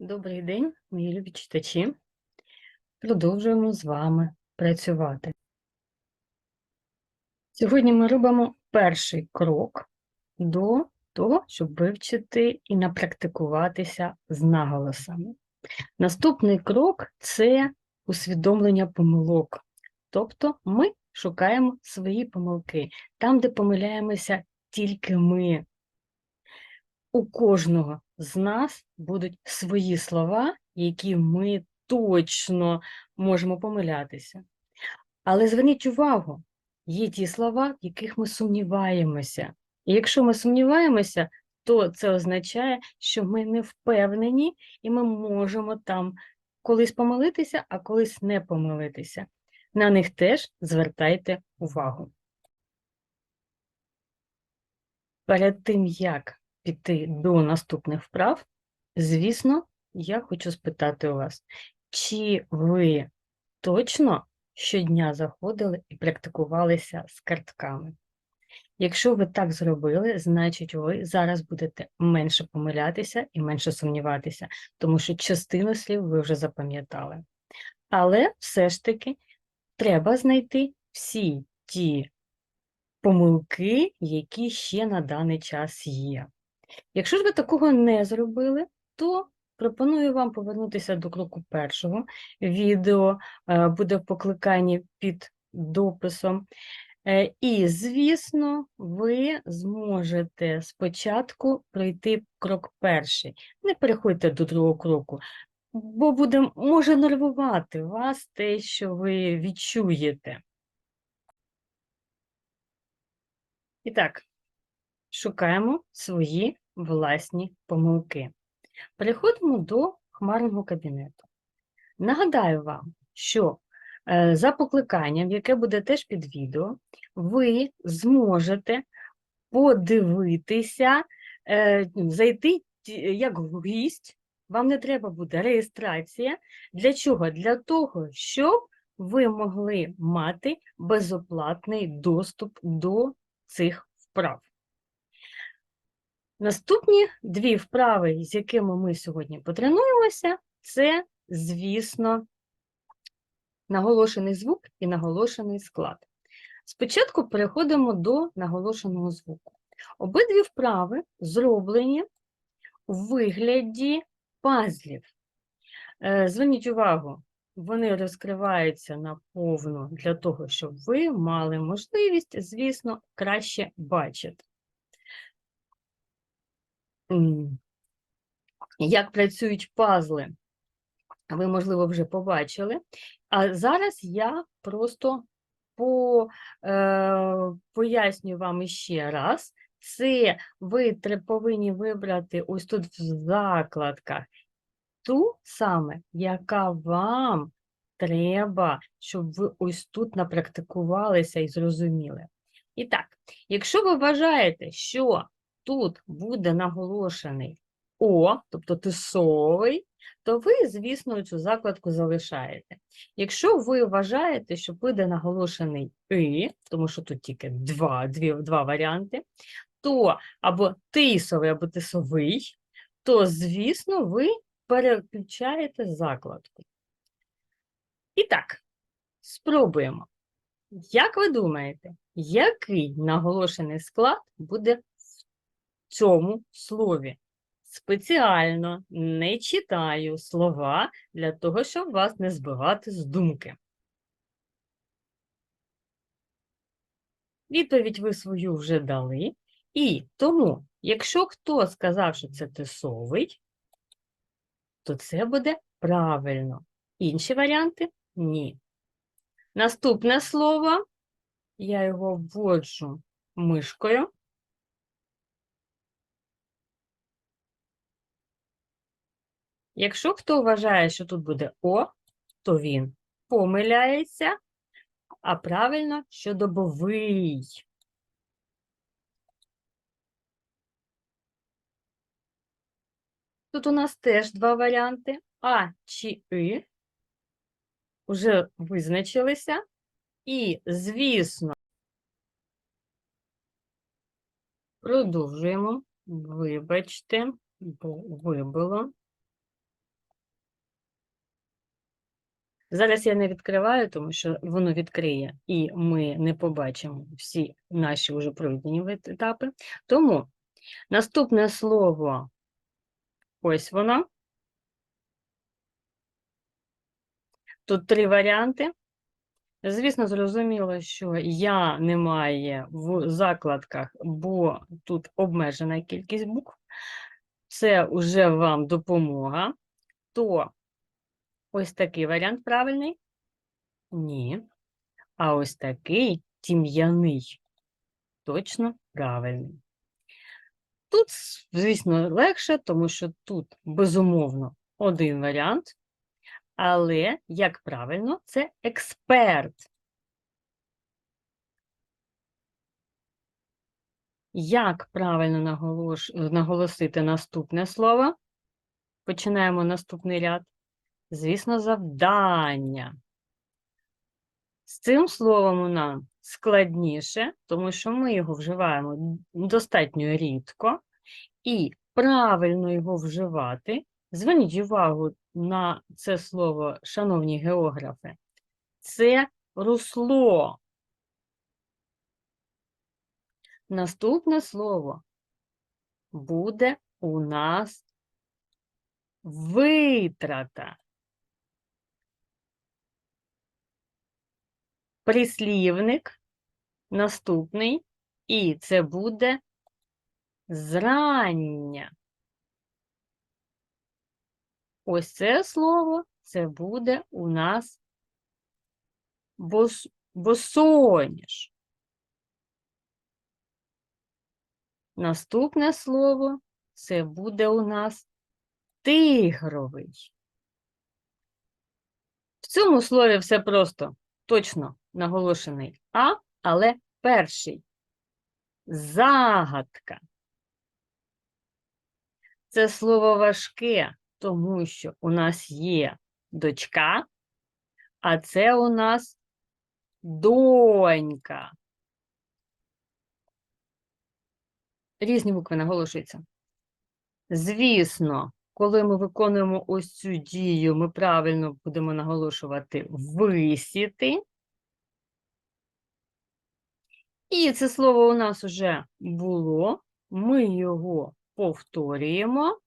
Добрий день, мої любі читачі. Продовжуємо з вами працювати. Сьогодні ми робимо перший крок до того, щоб вивчити і напрактикуватися з наголосами. Наступний крок це усвідомлення помилок. Тобто ми шукаємо свої помилки там, де помиляємося тільки ми. У кожного з нас будуть свої слова, які ми точно можемо помилятися. Але зверніть увагу, є ті слова, в яких ми сумніваємося. І якщо ми сумніваємося, то це означає, що ми не впевнені і ми можемо там колись помилитися, а колись не помилитися. На них теж звертайте увагу. Перед тим, як піти до наступних вправ, звісно, я хочу спитати у вас, чи ви точно щодня заходили і практикувалися з картками? Якщо ви так зробили, значить ви зараз будете менше помилятися і менше сумніватися, тому що частину слів ви вже запам'ятали. Але все ж таки треба знайти всі ті помилки, які ще на даний час є. Якщо ж ви такого не зробили, то пропоную вам повернутися до кроку першого. Відео е, буде в покликанні під дописом. Е, І, звісно, ви зможете спочатку пройти крок перший. Не переходьте до другого кроку, бо буде, може нервувати вас те, що ви відчуєте. І так, шукаємо свої власні помилки. Переходимо до хмарного кабінету. Нагадаю вам, що е, за покликанням, яке буде теж під відео, ви зможете подивитися, е, зайти ті- як гість, вам не треба буде реєстрація. Для чого? Для того, щоб ви могли мати безоплатний доступ до цих вправ. Наступні дві вправи, з якими ми сьогодні потренуємося, це, звісно, наголошений звук і наголошений склад. Спочатку переходимо до наголошеного звуку. Обидві вправи зроблені у вигляді пазлів. Е, Зверніть увагу, вони розкриваються наповну для того, щоб ви мали можливість, звісно, краще бачити. Як працюють пазли, ви, можливо, вже побачили. А зараз я просто по, е, поясню вам іще раз. Це ви повинні вибрати ось тут в закладках ту саме, яка вам треба, щоб ви ось тут напрактикувалися і зрозуміли. І так, якщо ви вважаєте, що тут буде наголошений О, тобто тисовий, то ви, звісно, цю закладку залишаєте. Якщо ви вважаєте, що буде наголошений И, тому що тут тільки два, дві, два варіанти, то або тисовий, або тисовий, то, звісно, ви переключаєте закладку. І так, спробуємо. Як ви думаєте, який наголошений склад буде цьому слові? Спеціально не читаю слова для того, щоб вас не збивати з думки. Відповідь ви свою вже дали. І тому, якщо хто сказав, що це тисовий, то це буде правильно. Інші варіанти ні. Наступне слово, я його вводжу мишкою. Якщо хто вважає, що тут буде О, то він помиляється, а правильно, що добовий. Тут у нас теж два варіанти А чи И. Уже визначилися. І, звісно, продовжуємо. Вибачте, бо вибило. Зараз я не відкриваю, тому що воно відкриє, і ми не побачимо всі наші вже пройдені етапи. Тому наступне слово ось воно. Тут три варіанти. Звісно, зрозуміло, що я немає в закладках, бо тут обмежена кількість букв. Це вже вам допомога. То ось такий варіант правильний? Ні. А ось такий тім'яний. Точно правильний. Тут, звісно, легше, тому що тут, безумовно, один варіант. Але як правильно, це експерт. Як правильно наголосити наступне слово? Починаємо наступний ряд. Звісно, завдання. З цим словом у складніше, тому що ми його вживаємо достатньо рідко, і правильно його вживати. Зверніть увагу на це слово, шановні географи. Це русло. Наступне слово буде у нас витрата. Прислівник наступний, і це буде зрання. Ось це слово, це буде у нас бос, босоніж. Наступне слово це буде у нас тигровий. В цьому слові все просто точно наголошений А, але перший. Загадка. Це слово важке, тому що у нас є дочка, а це у нас донька. Різні букви наголошуються. Звісно, коли ми виконуємо ось цю дію, ми правильно будемо наголошувати висіти. І це слово у нас вже було. Ми його повторюємо.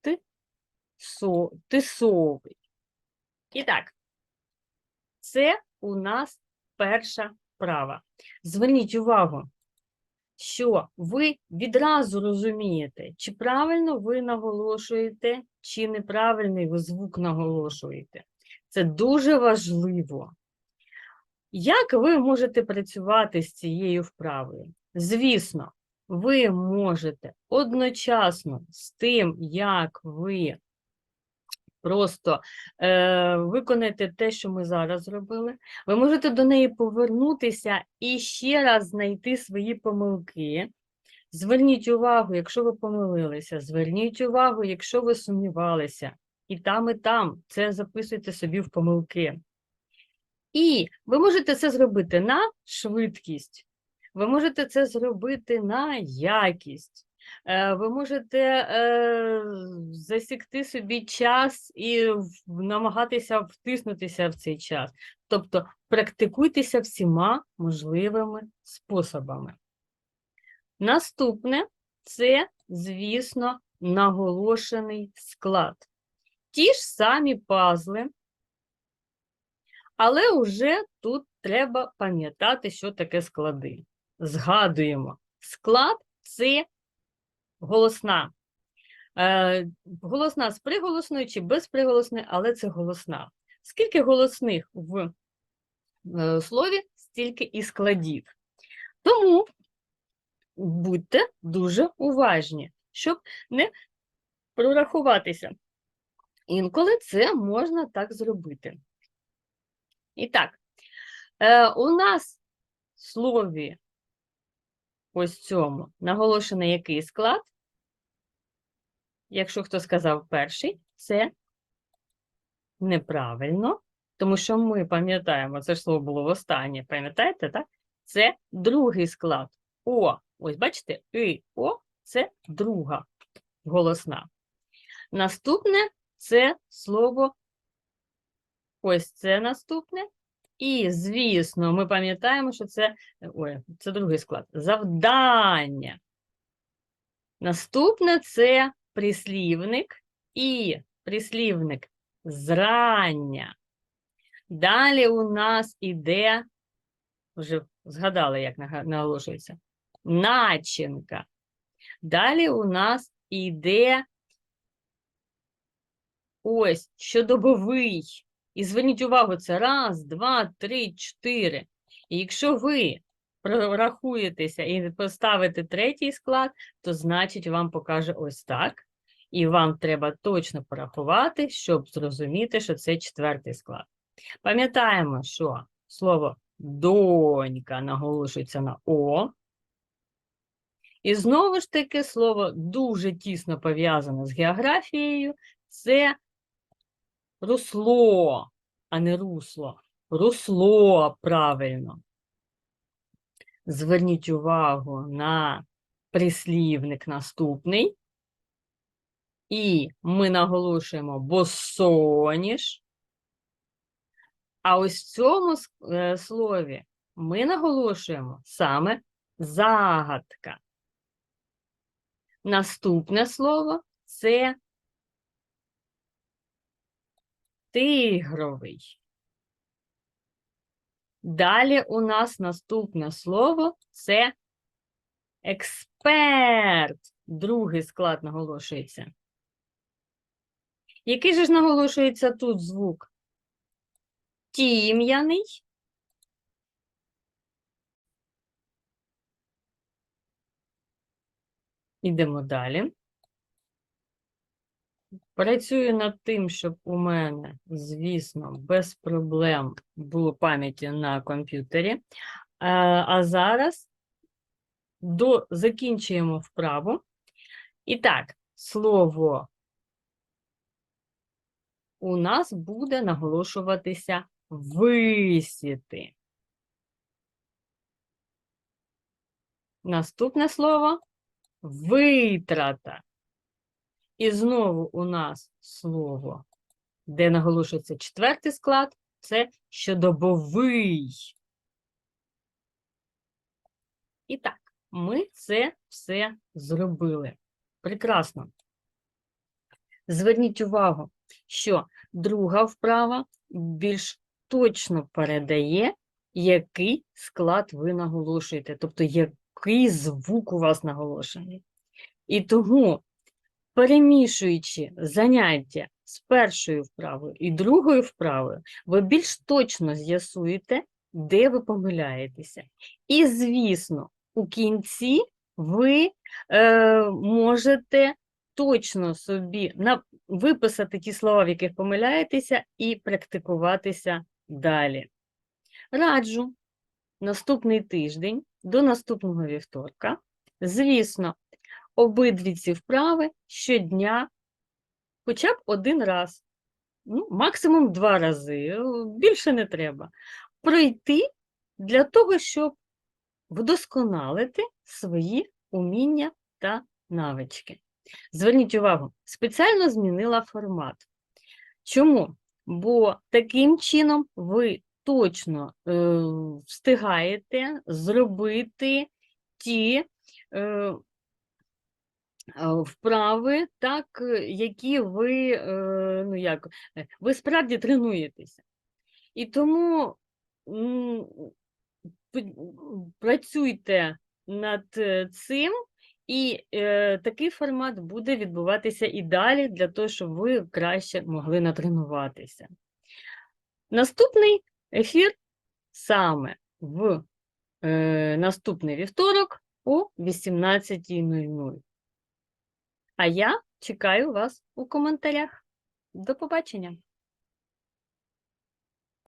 Ти тисовий. І так, це у нас перша права. Зверніть увагу, що ви відразу розумієте, чи правильно ви наголошуєте, чи неправильний ви звук наголошуєте. Це дуже важливо. Як ви можете працювати з цією вправою? Звісно, ви можете одночасно з тим, як ви просто е, виконаєте те, що ми зараз зробили, ви можете до неї повернутися і ще раз знайти свої помилки. Зверніть увагу, якщо ви помилилися, зверніть увагу, якщо ви сумнівалися. І там, і там це записуйте собі в помилки. І ви можете це зробити на швидкість, ви можете це зробити на якість. Е, Ви можете е, засікти собі час і намагатися втиснутися в цей час. Тобто практикуйтеся всіма можливими способами. Наступне це, звісно, наголошений склад. Ті ж самі пазли, але вже тут треба пам'ятати, що таке склади. Згадуємо, склад це голосна. Е, голосна з приголосною чи без приголосної, але це голосна. Скільки голосних в е, слові, стільки і складів. Тому будьте дуже уважні, щоб не прорахуватися. Інколи це можна так зробити. І так, е, у нас в слові ось цьому наголошений який склад? Якщо хто сказав перший, це неправильно, тому що ми пам'ятаємо, це ж слово було востаннє, пам'ятаєте, так? Це другий склад. О, ось бачите, і О це друга голосна. Наступне це слово Ось це наступне. І, звісно, ми пам'ятаємо, що це, ой, це другий склад. Завдання. Наступне це прислівник і прислівник зрання. Далі у нас іде, вже згадали, як наголошується, начинка. Далі у нас іде ось щодобовий. І зверніть увагу, це раз, два, три, чотири. І якщо ви прорахуєтеся і поставите третій склад, то значить вам покаже ось так. І вам треба точно порахувати, щоб зрозуміти, що це четвертий склад. Пам'ятаємо, що слово донька наголошується на О. І знову ж таки слово дуже тісно пов'язане з географією. Це русло, а не русло. Русло правильно. Зверніть увагу на прислівник наступний. І ми наголошуємо босоніж. А ось в цьому е, слові ми наголошуємо саме загадка. Наступне слово це тигровий. Далі у нас наступне слово це експерт. Другий склад наголошується. Який же ж наголошується тут звук? Тім'яний. Ідемо далі. Працюю над тим, щоб у мене, звісно, без проблем було пам'яті на комп'ютері. Е, А зараз до, закінчуємо вправу. І так, слово у нас буде наголошуватися висіти. Наступне слово витрата. І знову у нас слово, де наголошується четвертий склад, це щодобовий. І так, ми це все зробили. Прекрасно. Зверніть увагу, що друга вправа більш точно передає, який склад ви наголошуєте, тобто який звук у вас наголошений. І тому, перемішуючи заняття з першою вправою і другою вправою, ви більш точно з'ясуєте, де ви помиляєтеся. І, звісно, у кінці ви е, можете точно собі на, виписати ті слова, в яких помиляєтеся, і практикуватися далі. Раджу наступний тиждень до наступного вівторка. Звісно, обидві ці вправи щодня, хоча б один раз, ну, максимум два рази, більше не треба. Пройти для того, щоб вдосконалити свої уміння та навички. Зверніть увагу, спеціально змінила формат. Чому? Бо таким чином ви точно е, встигаєте зробити ті е, вправи, так, е, які ви, е, ну як, е, ви справді тренуєтеся. І тому працюйте над цим, і такий формат буде відбуватися і далі, для того, щоб ви краще могли натренуватися. Наступний ефір саме в е, наступний вівторок о 18.00. А я чекаю вас у коментарях. До побачення!